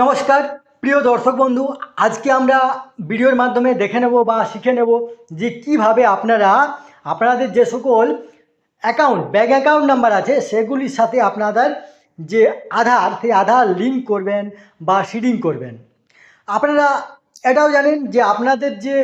নমস্কার, প্রিয় দর্শক বন্ধু, আজকে আমরা ভিডিওর মাধ্যমে দেখে নেব বা শিখে নেব যে কীভাবে আপনারা, আপনাদের যে সকল অ্যাকাউন্ট ব্যাঙ্ক অ্যাকাউন্ট নাম্বার আছে, সেগুলির সাথে আপনাদের যে আধার, সেই আধার লিঙ্ক করবেন বা সিডিং করবেন। আপনারা এটাও জানেন যে আপনাদের যে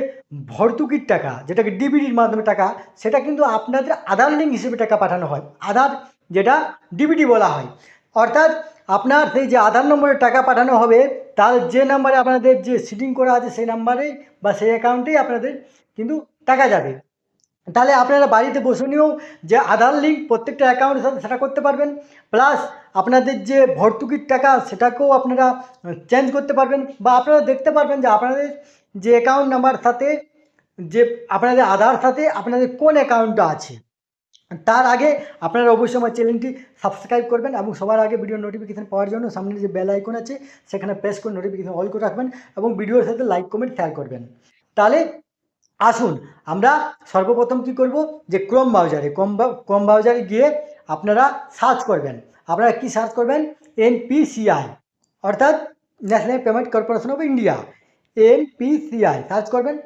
ভর্তুকির টাকা, যেটাকে ডিবিটির মাধ্যমে টাকা, সেটা কিন্তু আপনাদের আধার লিঙ্ক হিসেবে টাকা পাঠানো হয়। আধার যেটা ডিবিটি বলা হয়। অর্থাৎ আপনার সেই যে আধার নম্বরে টাকা পাঠানো হবে, তার যে নাম্বারে আপনাদের যে সিডিং করা আছে সেই নাম্বারে বা সেই অ্যাকাউন্টেই আপনাদের কিন্তু টাকা যাবে। তাহলে আপনারা বাড়িতে বসে নিয়েও যে আধার লিঙ্ক প্রত্যেকটা অ্যাকাউন্টের সাথে সেটা করতে পারবেন প্লাস আপনাদের যে ভর্তুকির টাকা সেটাকেও আপনারা চেঞ্জ করতে পারবেন বা আপনারা দেখতে পারবেন যে আপনাদের যে অ্যাকাউন্ট নাম্বার সাথে যে আপনাদের আধার সাথে আপনাদের কোন অ্যাকাউন্টটা আছে। তার আগে আপনারা অবশ্যই আমার চ্যানেলটি সাবস্ক্রাইব করবেন এবং সবার আগে ভিডিও নোটিফিকেশান পাওয়ার জন্য সামনে যে বেল আইকন আছে, সেখানে প্রেস করে নোটিফিকেশান অল করে রাখবেন এবং ভিডিওর সাথে লাইক কমেন্ট শেয়ার করবেন। তাহলে আসুন, আমরা সর্বপ্রথম কি করব? যে ক্রোম ব্রাউজারে ক্রোম ক্রোম ব্রাউজারে গিয়ে আপনারা সার্চ করবেন। আপনারা কি সার্চ করবেন? এনপিসিআই অর্থাৎ national payment corporation of India NPCI search করবেন।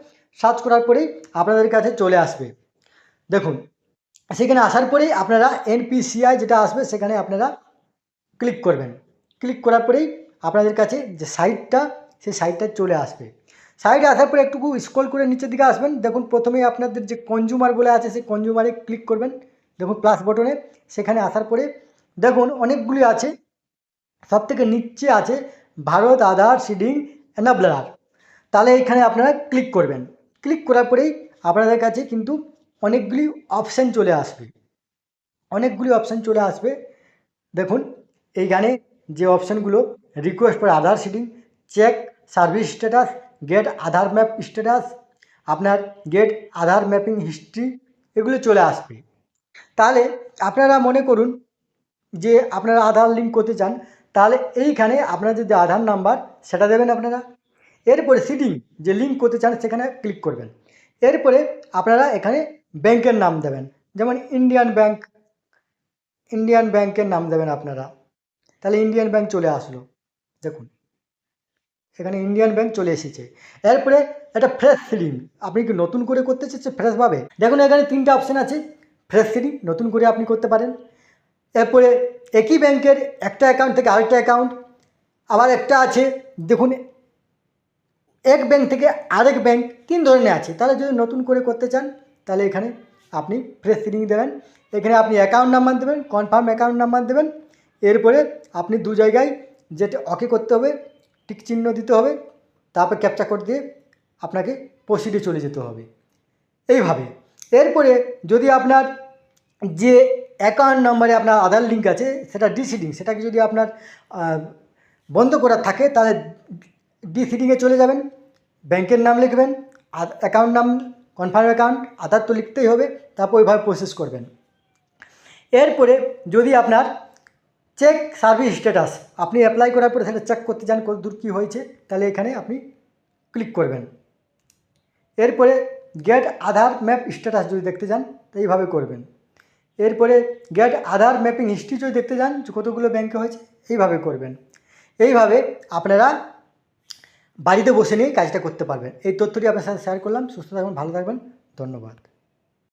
সার্চ করার পরেই আপনাদের কাছে চলে আসবে। দেখুন সেখানে আসার পরেই আপনারা এনপিসিআই যেটা আসবে, সেখানে আপনারা ক্লিক করবেন। ক্লিক করার পরেই আপনাদের কাছে যে সাইটটা সেই সাইটটা চলে আসবে। সাইটে আসার পরে একটু স্ক্রল করে নিচের দিকে আসবেন। দেখুন, প্রথমে আপনাদের যে কনজুমার বলে আছে, সেই কনজুমারে ক্লিক করবেন। দেখুন প্লাস বটনে সেখানে আসার পরে দেখুন, অনেকগুলি আছে। সব থেকে নিচে আছে ভারত আধার সিডিং এনাবলার তাহলে এখানে আপনারা ক্লিক করবেন। ক্লিক করার পরেই আপনাদের কাছে কিন্তু অনেকগুলি অপশান চলে আসবে। অনেকগুলি অপশান চলে আসবে। দেখুন, এইখানে যে অপশানগুলো request for Aadhaar seeding check service status get Aadhaar map status আপনার গেট আধার ম্যাপিং হিস্ট্রি এগুলো চলে আসবে। তাহলে আপনারা মনে করুন যে আপনারা আধার লিঙ্ক করতে চান, তাহলে এইখানে আপনাদের যে আধার নাম্বার সেটা দেবেন আপনারা। এরপরে সিডিং যে লিঙ্ক করতে চান, সেখানে ক্লিক করবেন। এরপরে আপনারা এখানে ব্যাংকের নাম দেবেন। যেমন ইন্ডিয়ান ব্যাংক ইন্ডিয়ান ব্যাংকের নাম দেবেন আপনারা। তাহলে ইন্ডিয়ান ব্যাংক চলে আসলো। দেখুন, এখানে ইন্ডিয়ান ব্যাংক চলে এসেছে। এরপরে একটা ফ্রেশ সিডিং আপনি কি নতুন করে করতে চাচ্ছেন ফ্রেশভাবে দেখুন, এখানে তিনটা অপশান আছে। ফ্রেশ সিডিং নতুন করে আপনি করতে পারেন। এরপরে একই ব্যাংকের একটা অ্যাকাউন্ট থেকে আরেকটা অ্যাকাউন্ট আবার একটা আছে, দেখুন, এক ব্যাংক থেকে আরেক ব্যাংক তিন ধরনের আছে। তাহলে যদি নতুন করে করতে চান তাহলে এখানে আপনি ফ্রেশ সিডিং দেবেন। এখানে আপনি অ্যাকাউন্ট নাম্বার দেবেন কনফার্ম অ্যাকাউন্ট নাম্বার দেবেন। এরপরে আপনি দু জায়গায় যেটা অকে করতে হবে টিক চিহ্ন দিতে হবে, তারপর ক্যাপচা কোড দিয়ে আপনাকে প্রসিডে চলে যেতে হবে। এইভাবে। এরপরে যদি আপনার যে অ্যাকাউন্ট নম্বরে আপনার আধার লিঙ্ক আছে, সেটা ডিসিডিং সেটাকে যদি আপনার বন্ধ করা থাকে, তাহলে ডিসিডিংয়ে চলে যাবেন। ব্যাংকের নাম লিখবেন অ্যাকাউন্ট নাম কনফার্ম অ্যাকাউন্ট আধার তো লিখতেই হবে, তারপর ওইভাবে প্রসেস করবেন। এরপরে যদি আপনার চেক সার্ভিস স্ট্যাটাস আপনি অ্যাপ্লাই করার পরে সেটা চেক করতে চান কত দূর কী হয়েছে, তাহলে এখানে আপনি ক্লিক করবেন। এরপরে গেট আধার ম্যাপ স্ট্যাটাস যদি দেখতে চান, তো এইভাবে করবেন। এরপরে গেট আধার ম্যাপিং হিস্ট্রি যদি দেখতে চান কতগুলো ব্যাংকে হয়েছে, এইভাবে করবেন। এইভাবে আপনারা বাড়িতে বসে নিয়ে কাজটা করতে পারবেন। এই তথ্যটি আপনার সাথে শেয়ার করলাম। সুস্থ থাকবেন ভালো থাকবেন। ধন্যবাদ।